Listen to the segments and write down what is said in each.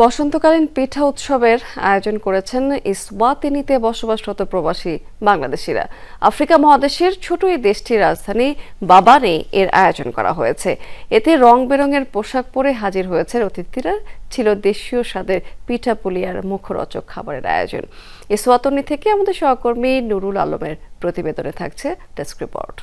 বসন্তকালীন পিঠা উৎসবের আয়োজন করেছেন ইসওয়াতিনিতে বসবাসরত প্রবাসী বাংলাদেশিরা। আফ্রিকা মহাদেশের ছোট এই দেশটির রাজধানী বাবানে এর আয়োজন করা হয়েছে। এতে রং বেরঙের পোশাক পরে হাজির হয়েছেন অতিথিরা। ছিল দেশীয় স্বাদের পিঠা পুলিয়ার মুখরোচক খাবারের আয়োজন। ইসওয়াতনি থেকে আমাদের সহকর্মী নুরুল আলমের প্রতিবেদনে থাকছে ডেস্ক রিপোর্ট।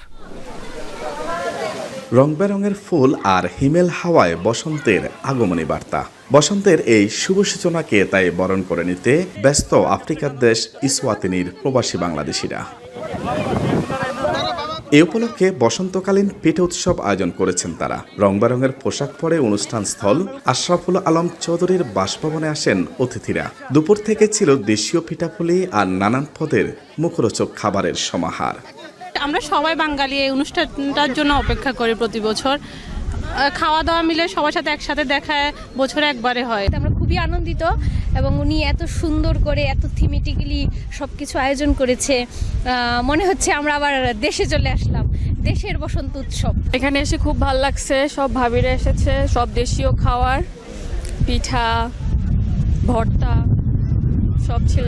রং বেরঙের ফুল আর হিমেল হাওয়ায় বসন্তের আগমনী বার্তা। বসন্তের এই শুভ সূচনাকে তাই বরণ করে নিতে ব্যস্ত আফ্রিকার দেশ ইসওয়াতিনির প্রবাসী বাংলাদেশিরা। এ উপলক্ষে বসন্তকালীন পিঠে উৎসব আয়োজন করেছেন তারা। রং বেরঙের পোশাক পরে অনুষ্ঠান স্থল আশরাফুল আলম চৌধুরীর বাসভবনে আসেন অতিথিরা। দুপুর থেকে ছিল দেশীয় পিঠাপুলি আর নানান পদের মুখরোচক খাবারের সমাহার। আমরা সবাই বাঙালি এই অনুষ্ঠানটার জন্য অপেক্ষা করি প্রতি বছর। খাওয়া দাওয়া মিলে সবার সাথে একসাথে দেখা বছরে একবারে হয়। আমরা খুবই আনন্দিত এবং উনি এত সুন্দর করে এত থিমেটিক্যালি সব কিছু আয়োজন করেছে। মনে হচ্ছে আমরা আবার দেশে চলে আসলাম দেশের বসন্ত উৎসব। এখানে এসে খুব ভালো লাগছে সব ভাবিরা এসেছে সব দেশীয় খাওয়ার পিঠা ভর্তা সব ছিল।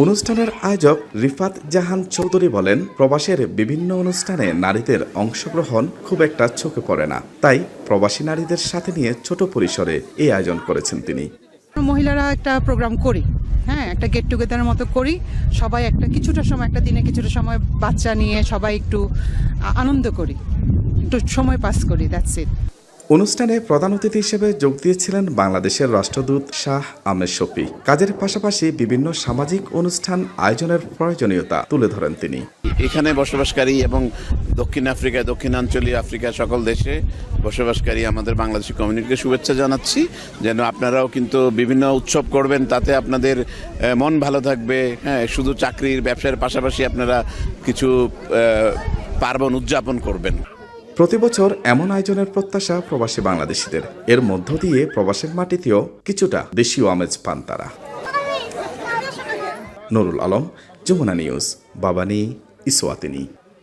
অনুষ্ঠানের আয়োজক রিফাত জাহান চৌধুরী বলেন, প্রবাসের বিভিন্ন অনুষ্ঠানে নারীদের অংশগ্রহণ খুব একটা চোখে পড়ে না। তাই প্রবাসী নারীদের সাথে নিয়ে ছোট পরিসরে এই আয়োজন করেছেন তিনি। মহিলারা একটা প্রোগ্রাম করি হ্যাঁ একটা গেট টুগেদারের মতো করি। সবাই একটা কিছুটা সময়, একটা দিনে কিছুটা সময় বাচ্চা নিয়ে সবাই একটু আনন্দ করি, একটু সময় পাস করি দ্যাটস ইট অনুষ্ঠানে প্রধান অতিথি হিসেবে যোগ দিয়েছিলেন বাংলাদেশের রাষ্ট্রদূত শাহ আমের শফি। কাজের পাশাপাশি বিভিন্ন সামাজিক অনুষ্ঠান আয়োজনের প্রয়োজনীয়তা তুলে ধরেন তিনি। এখানে বসবাসকারী এবং দক্ষিণ আফ্রিকা, দক্ষিণাঞ্চলীয় আফ্রিকা সকল দেশে বসবাসকারী আমাদের বাংলাদেশি কমিউনিটিকে শুভেচ্ছা জানাচ্ছি। যেন আপনারাও কিন্তু বিভিন্ন উৎসব করবেন, তাতে আপনাদের মন ভালো থাকবে। হ্যাঁ শুধু চাকরির ব্যবসার পাশাপাশি আপনারা কিছু পার্বণ উদযাপন করবেন। প্রতি বছর এমন আয়োজনের প্রত্যাশা প্রবাসী বাংলাদেশিদের। এর মধ্য দিয়ে প্রবাসের মাটিতেও কিছুটা দেশীয় আমেজ পান তারা। Nurul Alam, Jamuna news, Mbabane, Eswatini.